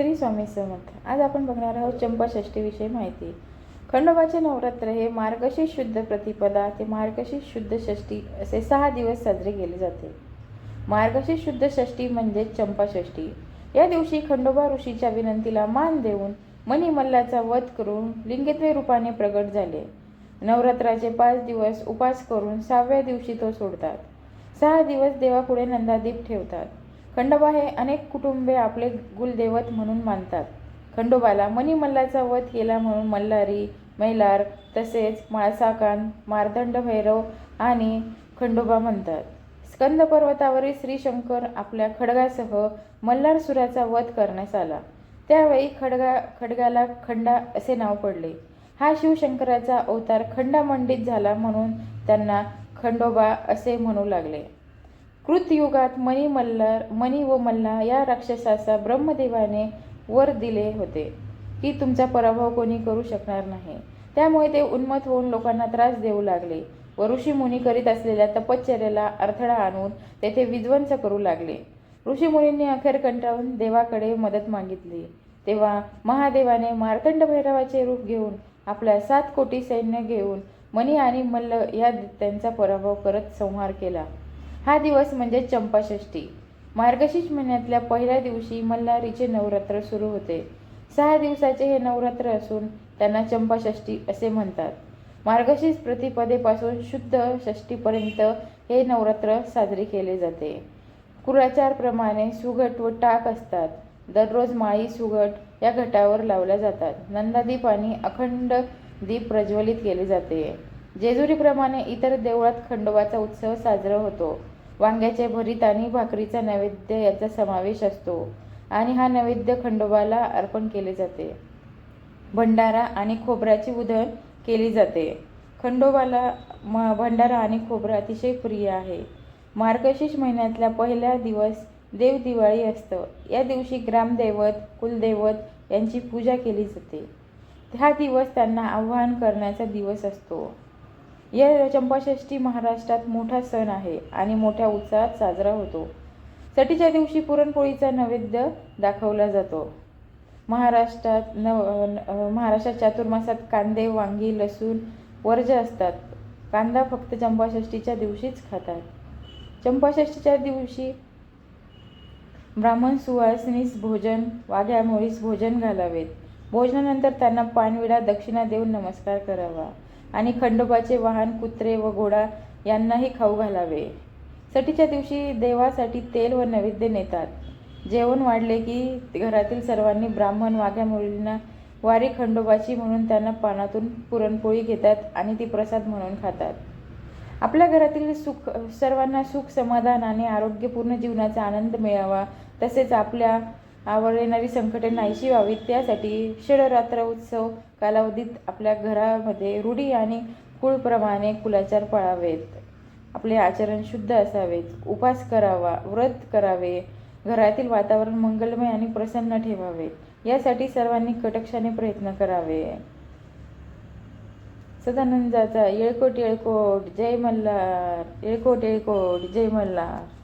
श्री स्वामी समर्थ. आज आपण बघणार आहोत चंपाषष्ठीविषयी माहिती. खंडोबाचे नवरात्र हे मार्गशीर्ष शुद्ध प्रतिपदा ते मार्गशीर्ष शुद्ध षष्ठी असे सहा दिवस साजरे केले जाते. मार्गशीर्ष शुद्ध षष्ठी म्हणजे चंपाषष्ठी या दिवशी खंडोबा ऋषीच्या विनंतीला मान देऊन मणिमल्लाचा वध करून लिंगत्वे रूपाने प्रगट झाले. नवरात्राचे पाच दिवस उपास करून सहाव्या दिवशी तो सोडतात. सहा दिवस देवापुढे नंदादीप ठेवतात. खंडोबा हे अनेक कुटुंबे आपले कुलदैवत म्हणून मानतात. खंडोबाला मणिमल्लाचा वध केला म्हणून मल्हारी मैलार तसेच माळसाकान मार्दंड भैरव आणि खंडोबा म्हणतात. स्कंद पर्वतावरील श्रीशंकर आपल्या खडगासह मल्हारसुराचा वध करण्यास आला. त्यावेळी खडगा खडगाला खंडा असे नाव पडले. हा शिवशंकराचा अवतार खंडामंडित झाला म्हणून त्यांना खंडोबा असे म्हणू लागले. कृतयुगात मणी मल्हार मणी व मल्ला या राक्षसाचा ब्रह्मदेवाने वर दिले होते. की तुमचा पराभव कोणी करू शकणार नाही. त्यामुळे ते उन्मत होऊन लोकांना त्रास देऊ लागले व ऋषीमुनी करीत असलेल्या तपश्चर्याला अडथळा आणून तेथे विध्वंस करू लागले. ऋषीमुनींनी अखेर कंटाळून देवाकडे मदत मागितली. तेव्हा महादेवाने मार्तंड भैरवाचे रूप घेऊन आपल्या सात कोटी सैन्य घेऊन मणी आणि मल्ल या त्यांचा पराभव करत संहार केला. हा दिवस म्हणजे चंपाषष्ठी. मार्गशीर्ष महिन्यातल्या पहिल्या दिवशी मल्हारीचे नवरात्र सुरू होते. सहा दिवसाचे हे नवरात्र असून त्यांना चंपाषष्ठी असे म्हणतात. मार्गशीर्ष प्रतिपदेपासून शुद्ध षष्टीपर्यंत हे नवरात्र साजरे केले जाते. कुराचारप्रमाणे सुघट व टाक असतात. दररोज माळी सुघट या घटावर लावल्या जातात. नंदादीप आणि अखंड दीप प्रज्वलित केले जाते. जेजुरीप्रमाणे इतर देवळात खंडोबाचा उत्सव साजरा होतो. वांग्याचे भरीत आणि भाकरीचा नैवेद्य याचा समावेश असतो आणि हा नैवेद्य खंडोबाला अर्पण केले जाते. भंडारा आणि खोबऱ्याची उधळ केली जाते. खंडोबाला म भंडारा आणि खोबरं अतिशय प्रिय आहे. मार्गशीर्ष महिन्यातल्या पहिला दिवस देव दिवाळी असतं. या दिवशी ग्रामदैवत कुलदैवत यांची पूजा केली जाते. हा दिवस त्यांना आवाहन करण्याचा दिवस असतो. या चंपाषष्ठी महाराष्ट्रात मोठा सण आहे आणि मोठ्या उत्साहात साजरा होतो. सटीच्या दिवशी पुरणपोळीचा नैवेद्य दाखवला जातो. महाराष्ट्रात नव महाराष्ट्रात चातुर्मासात कांदे वांगी लसूण वर्ज असतात. कांदा फक्त चंपाषष्ठीच्या दिवशीच खातात. चंपाषष्ठीच्या दिवशी ब्राह्मण सुवासिनीस भोजन वाघ्या भोजन घालावेत. भोजनानंतर त्यांना पानविडा दक्षिणा देऊन नमस्कार करावा. आणि खंडोबाचे वाहन कुत्रे व घोडा यांनाही खाऊ घालावे. सटीच्या दिवशी देवासाठी तेल व नैवेद्य नेतात. जेवण वाढले की घरातील सर्वांनी ब्राह्मण वाघ्या मुलींना वारी खंडोबाची म्हणून त्यांना पानातून पुरणपोळी घेतात आणि ती प्रसाद म्हणून खातात. आपल्या घरातील सुख सर्वांना सुख समाधान आणि आरोग्यपूर्ण जीवनाचा आनंद मिळावा तसेच आपल्या आवर येणारी संकटे नाहीशी व्हावीत. त्यासाठी षडरात्र उत्सव कालावधीत आपल्या घरामध्ये रूढी आणि कुळप्रमाणे कुलाचार पाळावेत. आपले आचरण शुद्ध असावेत. उपास करावा व्रत करावे. घरातील वातावरण मंगलमय आणि प्रसन्न ठेवावे. यासाठी सर्वांनी कटक्षाने प्रयत्न करावे. सदानंदाचा येळकोट येळकोट जय मल्हार. येळकोट येळकोट जय मल्हार.